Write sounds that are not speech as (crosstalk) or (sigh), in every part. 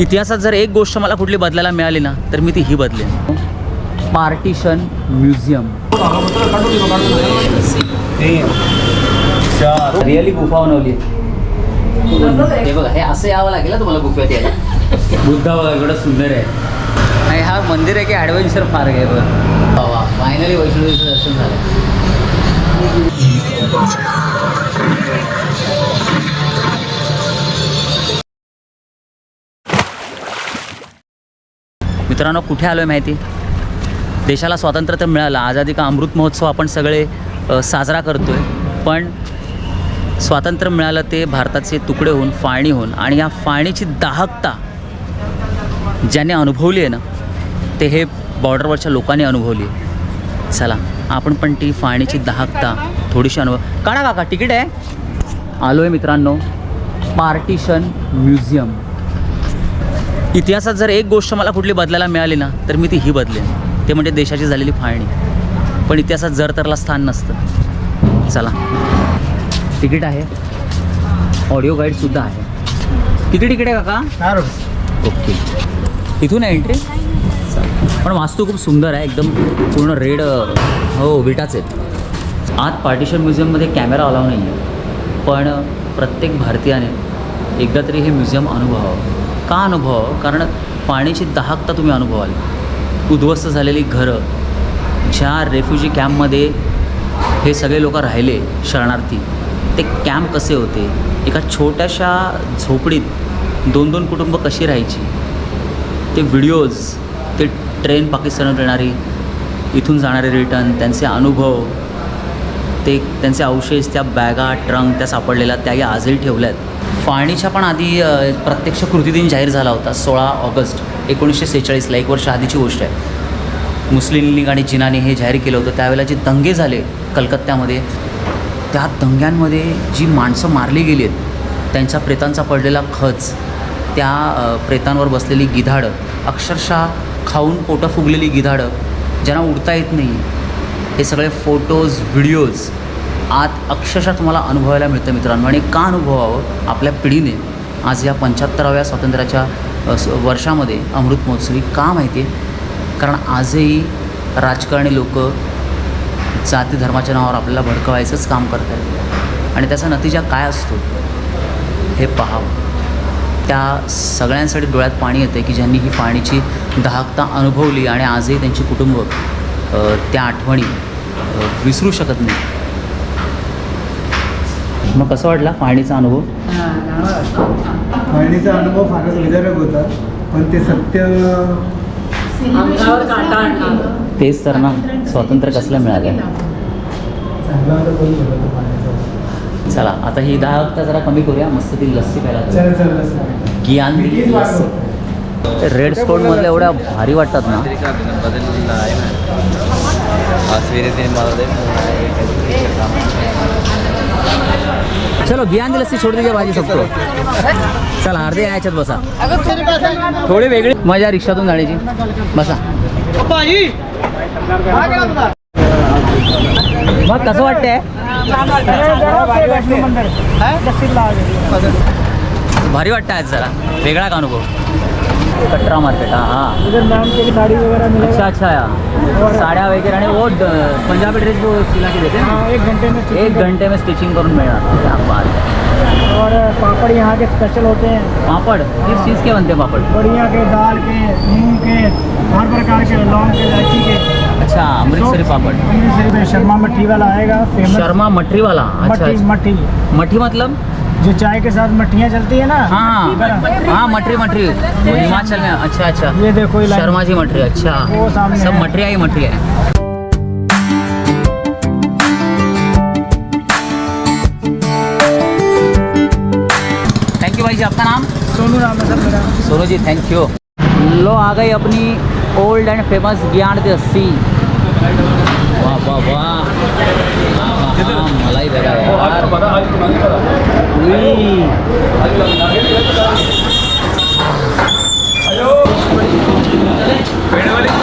इतिहासात जर एक गोष्ट मला कुठली बदलायला मिळाली ना तर मी ती ही बदलेन. Partition museum. रिअली गुफा बनवली हे बघा हे असं यावं लागेल ना तुम्हाला गुफेत यायला. बुद्धा बघा एवढं सुंदर आहे. नाही हा मंदिर आहे की ॲडव्हेंचर पार्क आहे बघ. फायनली वैष्णवीचं दर्शन झालं. मित्रांनो कुठे आलो आहे माहिती? देशाला स्वातंत्र्य तर मिळालं. आझादी का अमृत महोत्सव आपण सगळे साजरा करतो आहे पण स्वातंत्र्य मिळालं ते भारताचे तुकडे होऊन फाळणी होऊन. आणि या फाळणीची दाहकता ज्याने अनुभवली आहे ना ते हे बॉर्डरवरच्या लोकांनी अनुभवली आहे. चला आपण पण ती फाळणीची दाहकता थोडीशी अनुभव काढा काका तिकीट आहे. आलो आहे मित्रांनो पार्टिशन म्युझियम. इतिहासात जर एक गोष्ट मला कुठली बदलायला मिळाली ना तर मी ती ही बदलेन. ते म्हणजे देशाची झालेली फाळणी. पण इतिहासात जर तरला स्थान नसतं. चला. तिकीट आहे. ऑडिओ गाईडसुद्धा आहे. किती तिकीट आहे काका? ओके. इथून आहे एंट्री पण वास्तू खूप सुंदर आहे. एकदम पूर्ण रेड हो विटाच आहेत आत पार्टिशन म्युझियममध्ये कॅमेरा अलाव नाही आहे पण प्रत्येक भारतीयाने एकदा तरी हे म्युझियम अनुभवावं. का अनुभव? कारण पाण्याची दाहकता तुम्ही अनुभवाल. उद्ध्वस्त झालेली घरं ज्या रेफ्युजी कॅम्पमध्ये हे सगळे लोक राहिले शरणार्थी ते कॅम्प कसे होते? एका छोट्याशा झोपडीत दोन दोन कुटुंब कशी राहायची? ते व्हिडिओज ते ट्रेन पाकिस्तानात येणारी इथून जाणारे रिटर्न त्यांचे अनुभव ते त्यांचे अवशेष त्या बॅगा ट्रंक त्या सापडलेल्या त्याही आजही ठेवल्या आहेत फाळणीच्या पण आधी प्रत्यक्ष कृती दिन जाहीर झाला होता सोळा ऑगस्ट एकोणीसशे सेहेचाळीसला एक वर्ष आधीची गोष्ट आहे. मुस्लिम लीग आणि जिनाने हे जाहीर केलं होतं. त्यावेळेला जे दंगे झाले कलकत्त्यामध्ये त्या दंग्यांमध्ये जी माणसं मारली गेली आहेत त्यांच्या प्रेतांचा पडलेला खच त्या प्रेतांवर बसलेली गिधाडं अक्षरशः खाऊन पोटं फुगलेली गिधाडं ज्यांना उडता येत नाही हे सगळे फोटोज व्हिडिओज आत अक्षरशः तुम्हाला अनुभवायला मिळतं मित्रांनो. आणि का अनुभवावं? आपल्या पिढीने आज या पंच्याहत्तराव्या स्वातंत्र्याच्या वर्षामध्ये अमृत महोत्सवी का माहिती आहे? कारण आजही राजकारणी लोक जाती धर्माच्या नावावर आपल्याला भडकवायचंच काम करत आहेत आणि त्याचा नतीजा काय असतो? हे पाहावं. त्या सगळ्यांसाठी डोळ्यात पाणी येते की ज्यांनी ही पाणीची दाहकता अनुभवली आणि आजही त्यांची कुटुंब त्या आठवणी विसरू शकत नाही मग कसं वाटला? पाणीचा अनुभव? फाळणीचा अनुभव फारच विदारक होता. पण ते सत्य तेच तर ना. स्वातंत्र्य कसलं मिळालं चला आता ही दाहकता जरा कमी करूया. मस्त ती लस्सी प्यायला. ज्ञान वाढवतं. रेड स्टोनमधल्या एवढ्या भारी वाटतात ना. बदललेला आहे चलो ज्ञान दी लस्सी छोड़ दीजिए भाजी सबको. चला अर्धे याच्यात बसा. थोडी वेगळी. मजा रिक्षातून जाण्याची. बसा. मग कसं वाटतंय? भारी वाटतं आज जरा. वेगळा का अनुभव? कटरा मार्केट हा हा। इधर मैम के साड़ी वगैरह मिलेगा। अच्छा अच्छा या साड्या वगैरे आणि वो पंजाबी ड्रेस वो सिला के देते हैं हाँ एक घंटे में एक घंटे में स्टिचिंग करून मिळणार क्या बात है। और पापड़ यहाँ के स्पेशल होते हैं। पापड़? किस चीज़ के बनते हैं पापड़? बढ़िया के दाल के मूंग के हर प्रकार के लौंग के इलायची के। अच्छा अमृतसरी पापड़। अमृतसरी में शर्मा मट्टी वाला आएगा फ़ेमस शर्मा मट्टी वाला? अच्छा मट्ठी अच्छा। मठी मतलब? जो चाय के साथ मट्ठियाँ चलती है ना? हाँ हाँ। मटरी मटरी हिमाचल में अच्छा अच्छा। ये देखो शर्मा जी मटरी अच्छा। वो सामने सब है। मटरिया ही मटरी है। थैंक यू भाई जी आपका नाम? सोनू नाम है सर मेरा। सोनू जी थैंक यू लो आ गई अपनी ओल्ड एंड फ़ेमस ज्ञान दी वाह वाह वाह। हाँ, हाँ, हाँ, मलाई बघा यार। उई.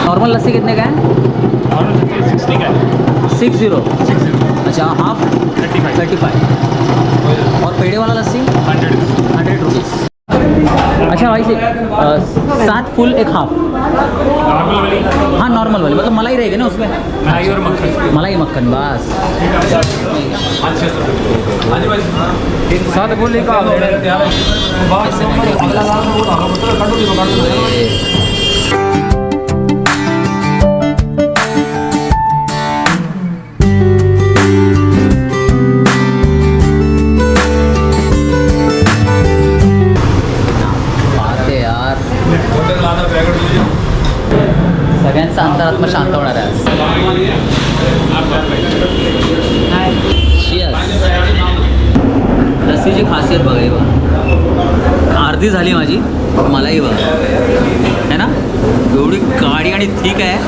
नॉर्मल लस्सी कितने का है? सिक्सटी का सिक्स ज़ीरो? अच्छा half? Thirty five. Thirty five. और पेड़े वाला लस्सी? हंड्रेड। हंड्रेड रुपीज़ अच्छा भाई से सात फुल एक हाफ़ हाँ नॉर्मल वाली. मतलब मलाई रहेगी ना उसमें? मलाई और मक्खन। मलाई मक्खन बस. सात बोले का बात आत्मा शांत होणार आहे आज. लस्सीची खासियत बघा ही बघा. अर्धी झाली माझी मलाही बघा. है ना? एवढी गाडी आणि ठीक आहे.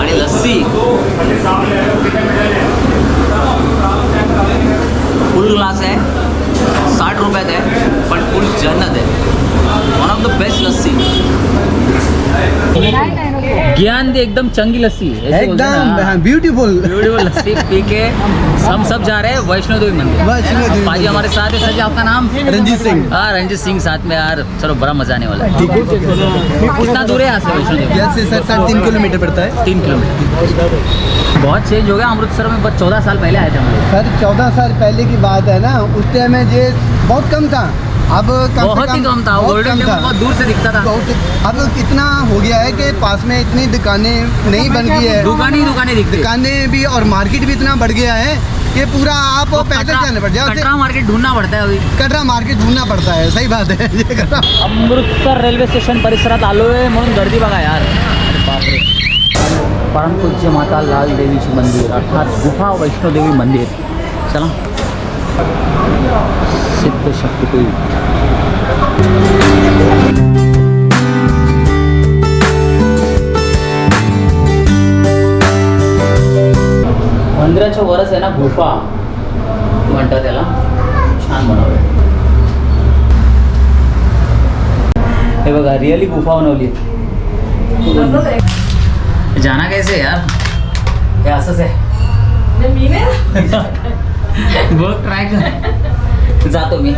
आणि लस्सी. फुल ग्लास आहे. रुपयात आहे पण फुल जन्नत आहे one of the best lassi. ज्ञान दे एकदम चंगी लस्सी हैं? एकदम ब्यूटीफुल ब्यूटीफुल लस्सी पी के हम सब जा रहे हैं वैष्णो देवी मंदिर। वैष्णो देवी पाजी हमारे साथ है सर जी आपका नाम? रंजीत सिंह। हाँ रंजीत सिंह साथ में यार चलो बड़ा मज़ा आने वाला है। कितना दूर है यहाँ से वैष्णो देवी? यहाँ से सर साढ़े तीन किलोमीटर पड़ता है। तीन किलोमीटर। बहुत चेंज हो गया अमृतसर में बस चौदह साल पहले आए थे हम लोग। सर चौदह साल पहले की बात है ना उस टाइम में ये बहुत कम था। अब कम बहुत ही कम था बहुत गोल्डन कम टेंपल बहुत दूर से दिखता था। बहुत अब कितना हो गया है कि पास में इतनी दुकानें नहीं बन गई है। दुकानें ही दुकानें दिखती दुकानें भी और मार्केट भी इतना बढ़ गया है कि पूरा आप तो पैदल कटरा- जाने पड़ जाओ। कटरा मार्केट ढूंढना पड़ता है अभी। कटरा मार्केट ढूंढना पड़ता है सही बात है। अमृतसर रेल्वे स्टेशन परिसरात आलो आहे म्हणून गर्दी बघा यार। बापरे। परमपूज्य माता लाल देवीची मंदिर अर्थात गुफा वैष्णोदेवी मंदिर. चला. सिद्ध शक्तिपीठ मंदिराच्या वरच आहे ना गुफा म्हणतात त्याला. छान बनवलं हे बघा रिअली गुफा बनवली. जाना कैसे आहे यार? हे असंच आहे. (laughs) बघ ट्राय कर. जातो मी.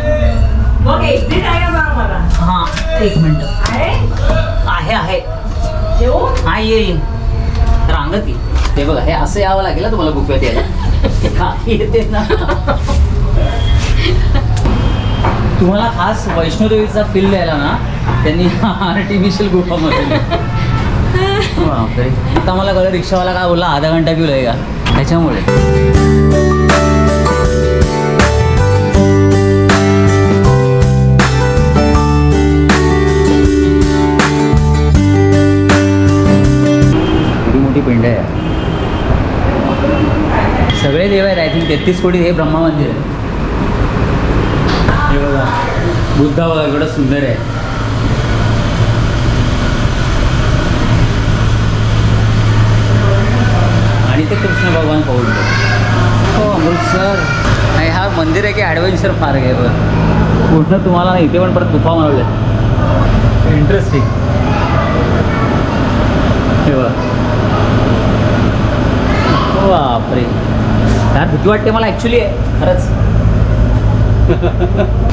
मग एक्झिट आहे का सांग मला हां एक मिनटं. आहे? आहे आहे. येऊ? हा ये ये. रांगत ये. ते बघा हे असं यावं लागेल ना तुम्हाला गुफेत यायला. हा, येते ना. तुम्हाला खास वैष्णोदेवीचा फील द्यायला ना त्यांनी आर्टिफिशियल गुफा बापरे. आता मला कळलं रिक्षावाला काय बोलला आधा घंटा क्यों लगेगा त्याच्यामुळे. पिंड आहे. सगळे देव आहेत आय थिंक तेहतीस कोटी हे ब्रह्मा मंदिर आहे. हे बघा बुद्धा बघा एवढं सुंदर आहे. आणि ते कृष्ण भगवान पाहून हो अमृतसर. नाही हा मंदिर आहे की ॲडव्हेंचर पार्क आहे बरं पूर्ण तुम्हाला इथे पण परत गुफा बनवल्या इंटरेस्टिंग हे बघा बापरे यार भीती वाटते मला ॲक्च्युली खरंच. (laughs)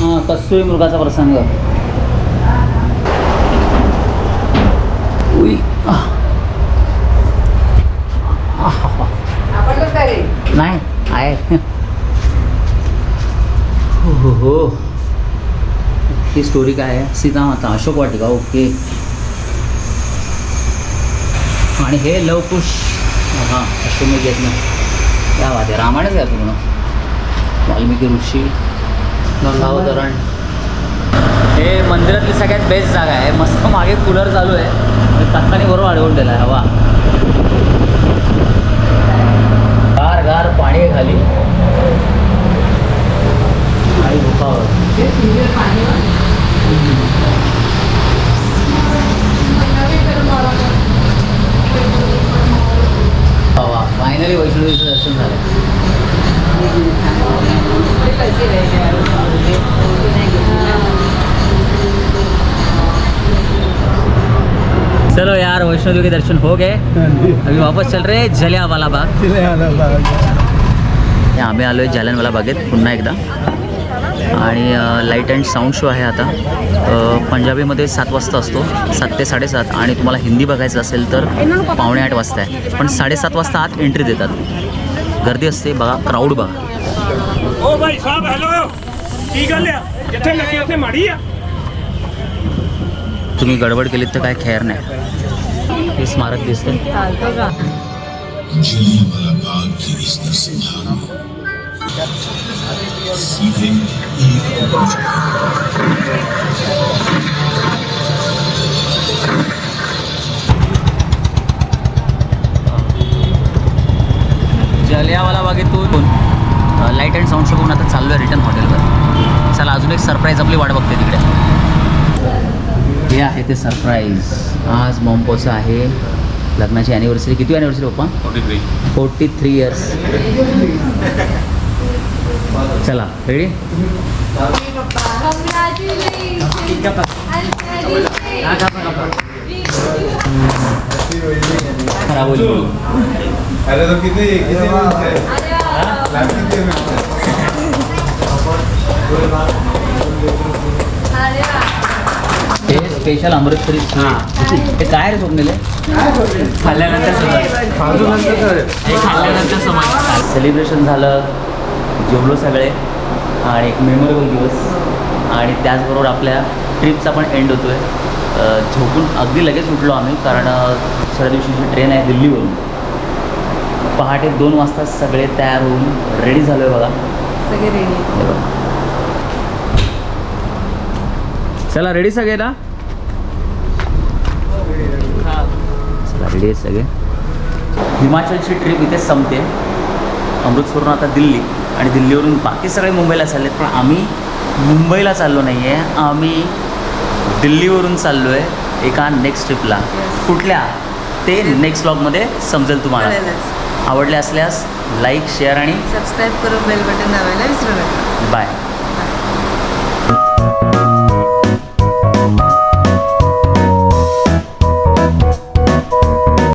हां कसुरी मृगाचा प्रसंग. उई नाही आहे. (laughs) हो हो हो. ही स्टोरी काय आहे? सीतामाता अशोक वाटिका ओके आणि हे लवकुश हां अश्वमेध यज्ञ क्या बात आहे रामायणच आहे पूर्ण. वाल्मिकी ऋषी गंगावतरण हे मंदिरातली सगळ्यात बेस्ट जागा आहे. मस्त मागे कूलर चालू आहे. तक्काने बरोबर अडवून दिला आहे. हवा गार गार पाणी आहे खाली. आणि गुफावर फायनली वैष्णोदेवीचं दर्शन झालं चलो यार वैष्णो देवी के दर्शन हो गए। अभी वापस चल रहे हैं जलिया वाला बाग। यहाँ आम्ही आलो आहे जालियनवाला बागेत पुन्हा एकदा आणि लाइट अँड साऊंड शो आहे आता. पंजाबीमध्ये सात वाजता असतो सात ते साडेसात. आणि तुम्हाला हिंदी बघायचं असेल तर पावणे आठ वाजता आहे. पण साडेसात वाजता आत एंट्री देतात. गर्दी असते बघा क्राऊड बघा. ओ भाई साहब हेलो की गल जिथे लगी उथे माड़ी आ तुम्ही गडबड केलीत तर काय खैर नाही. हे स्मारक दिसते नरसिंहार सीधे एक जलियावाला बागेतून लाइट अँड साऊंड शो करून आता चाललो आहे रिटर्न हॉटेलवर चला अजून एक सरप्राईज आपली वाट बघते तिकडे. हे आहे ते सरप्राईज आज मॉम्पोचं आहे. लग्नाची ॲनिव्हर्सरी किती ॲनिव्हर्सरी पप्पा? Forty three forty three years चला रेडी. अरे तो किती किती हे. स्पेशल अमृतसरी हे काय रे स्वप्नेले? सेलिब्रेशन झालं. जेवलो सगळे. आणि एक मेमोरेबल दिवस. आणि त्याचबरोबर आपल्या ट्रिपचा पण एंड होतो आहे झोपून अगदी लगेच उठलो आम्ही कारण दुसऱ्या दिवशीची ट्रेन आहे दिल्लीवरून. पहाटे दोन वाजता सगळे तयार होऊन रेडी झालो आहे बघा. सगळे रेडी. चला रेडी सगळे ना चला रेडी आहेत सगळे. हिमाचलची ट्रिप इथे संपते. अमृतसरवरून आता दिल्ली. आणि दिल्लीवरून बाकी सगळे मुंबईला चाललेत पण आम्ही मुंबईला चाललो नाही आहे आम्ही दिल्लीवरून चाललो आहे एका नेक्स्ट ट्रिपला कुठल्या? ते नेक्स्ट ब्लॉगमध्ये समजेल तुम्हाला. आवडले असल्यास लाईक शेअर आणि सबस्क्राईब करून बेल बटन दाबायला विसरू नका. बाय